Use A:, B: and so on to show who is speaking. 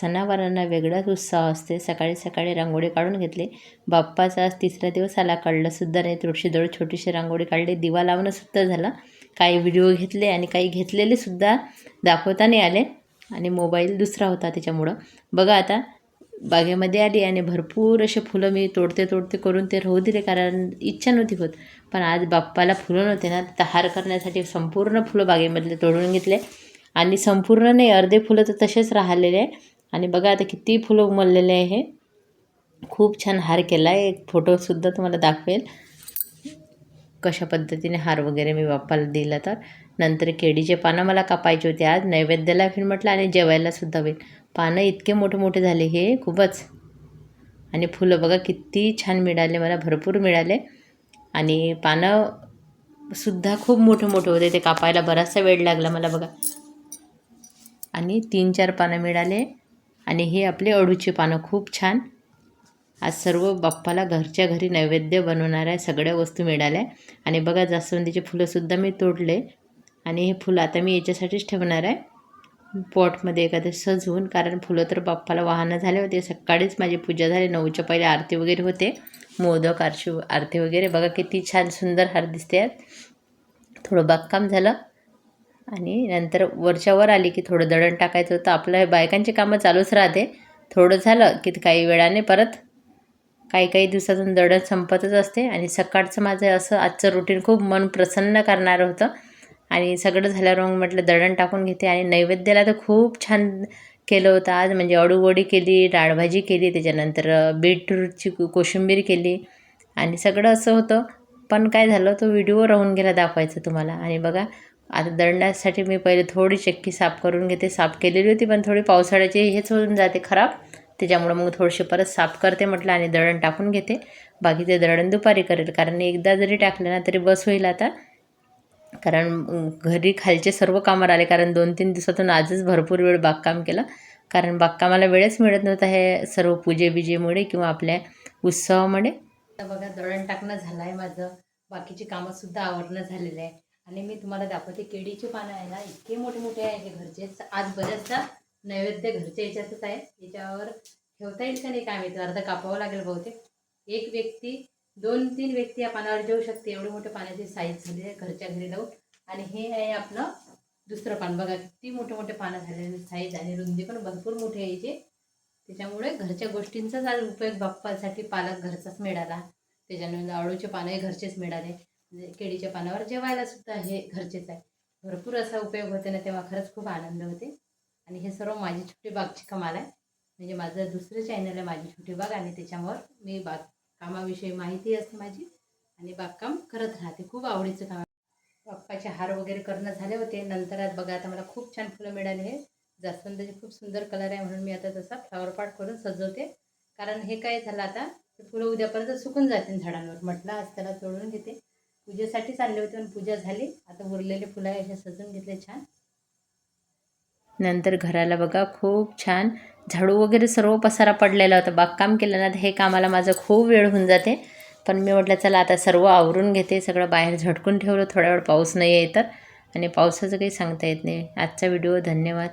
A: सणावारांना वेगळाच उत्साह असते. सकाळी सकाळी रांगोळी काढून घेतली. बाप्पाचा आज तिसरा दिवस आला. काढलंसुद्धा नाही. तुळशीजवळ छोटीशी रांगोळी काढली. दिवा लावणंसुद्धा झालं. काही व्हिडिओ घेतले आणि काही घेतलेले दाखवता नाही आले. आणि मोबाईल दुसरा होता त्याच्यामुळं. बघा आता बागेमध्ये आली आणि भरपूर असे फुलं मी तोडते तोडते करून ते राहू दिले कारण इच्छा नव्हती होत. पण आज बाप्पाला फुलं नव्हते ना तर करण्यासाठी संपूर्ण फुलं बागेमधले तोडून घेतले. आणि संपूर्ण नाही अर्धे फुलं तर तसेच राहिलेले. आहे आणि बघा आता किती फुलं उमललेले आहे. खूप छान हार केला आहे एक फोटोसुद्धा तुम्हाला दाखवेल. कशा पद्धतीने हार वगैरे मी बाप्पाला दिला तर. नंतर केळीचे पानं मला कापायचे होते आज. नैवेद्याला फिर म्हटलं आणि जेवायलासुद्धा होईल. पानं इतके मोठे मोठे झाले हे खूपच. आणि फुलं बघा किती छान मिळाले मला भरपूर मिळाले. आणि पानं सुद्धा खूप मोठे मोठे होते. ते कापायला बराचसा वेळ लागला मला बघा. आणि तीन चार पानं मिळाले. आणि हे आपले अडूची पानं. खूप छान. आज सर्व बाप्पाला घरच्या घरी नैवेद्य बनवणाऱ्या सगळ्या वस्तू मिळाल्या. आणि बघा जास्वंदीचे फुलंसुद्धा मी तोडले. आणि हे फुलं आता मी याच्यासाठीच ठेवणार आहे. पॉटमध्ये एखादं सजवून कारण फुलं तर बाप्पाला वाहनं झाले होते. सकाळीच माझी पूजा झाली. नऊच्या पहिले आरती वगैरे होते. मोदक आरशी आरती वगैरे. बघा किती छान सुंदर हार दिसते. आहेत थोडं बागकाम झालं. आणि नंतर वरच्या वर आली की थोडं दळण टाकायचं होतं. आपलं बायकांची कामं चालूच राहते. थोडं झालं की काही वेळाने परत काही काही दिवसातून दळण संपतच असते. आणि सकाळचं माझं असं आजचं रुटीन खूप मन प्रसन्न करणारं होतं. आणि सगळं झाल्यावर मग म्हटलं दळण टाकून घेते. आणि नैवेद्याला तर खूप छान केलं होतं. आज म्हणजे अडूवडी केली डाळभाजी केली त्याच्यानंतर बीटरूटची कोशिंबीर केली. आणि सगळं असं होतं. पण काय झालं तो व्हिडिओ राहून गेला दाखवायचं तुम्हाला. आणि बघा आता दळण्यासाठी मी पहिले थोडी चक्की साफ करून घेते. साफ केलेली होती पण थोडी पावसाळ्याची हेच होऊन जाते खराब. त्याच्यामुळं मग थोडीशी परत साफ करते म्हटलं आणि दळण टाकून घेते. बाकीचे दळण दुपारी करेल कारण एकदा जरी टाकलं ना तरी बस होईल आता. कारण घरी खालचे सर्व कामं आले कारण दोन तीन दिवसातून आजच भरपूर वेळ बागकाम केलं. कारण बागकामाला वेळच मिळत नव्हता हे सर्व पूजे बिजेमुळे किंवा आपल्या उत्सवामुळे. बघा दळण टाकणं झालं आहे माझं. बाकीची कामंसुद्धा आवरणं झालेलं आहे. आणि मी तुम्हाला दाखवते केळीचे पानं आहे ना इतके मोठे मोठे आहे हे घरचे. आज बऱ्याचदा नैवेद्य घरच्या याच्यातच आहे. याच्यावर ठेवता येईल का नाही काय माहिती. अर्धा कापावं लागेल बहुतेक. एक व्यक्ती दोन तीन व्यक्ती या पानावर जेवू शकते. एवढे मोठे पाण्याची साईज झाली आहे घरच्या घरी जाऊन. आणि हे आहे आपलं दुसरं पान. बघा किती मोठे मोठे पानं झालेले साईज आणि रुंदी पण भरपूर मोठी यायची त्याच्यामुळे घरच्या गोष्टींचाच आज उपयोग बाप्पासाठी पालक घरचाच मिळाला. त्याच्यानंतर आळूचे पानंही घरचेच मिळाले. म्हणजे केळीच्या पानावर जेवायला सुद्धा हे घरचेच आहे. भरपूर असा उपयोग होते ना तेव्हा खरंच खूप आनंद होते. आणि हे सर्व माझी छोटी बागची कमाल आहे. म्हणजे माझं दुसरं चॅनल आहे माझी छोटी बाग आणि त्याच्यावर मी बाग कामाविषयी माहिती असते माझी. आणि बागकाम करत राहते खूप आवडीचं काम बाप्पाचे हार वगैरे करणं झाले होते. नंतर आज बघा आता मला खूप छान फुलं मिळाले हे जास्वंदाचे खूप सुंदर कलर आहे म्हणून मी आता तसा फ्लावर पाट करून सजवते. कारण हे काय झालं आता ते फुलं उद्यापर्यंत सुकून जातील झाडांवर. म्हटलं आज त्याला तोडून घेते. पूजेसाठी चालले होते पण पूजा झाली. आता उरलेले फुलं आहे असे सजून घेतले छान. नंतर घराला बघा खूप छान. झाडू वगैरे सर्व पसारा पडलेला होता. बागकाम केलं ना तर हे कामाला माझं खूप वेळ होऊन जाते. पण मी म्हटलं चला आता सर्व आवरून घेते. सगळं बाहेर झटकून ठेवलं. थोड्या वेळ पाऊस नाही आहे तर. आणि पावसाचं काही सांगता येत नाही. आजचा व्हिडिओ धन्यवाद.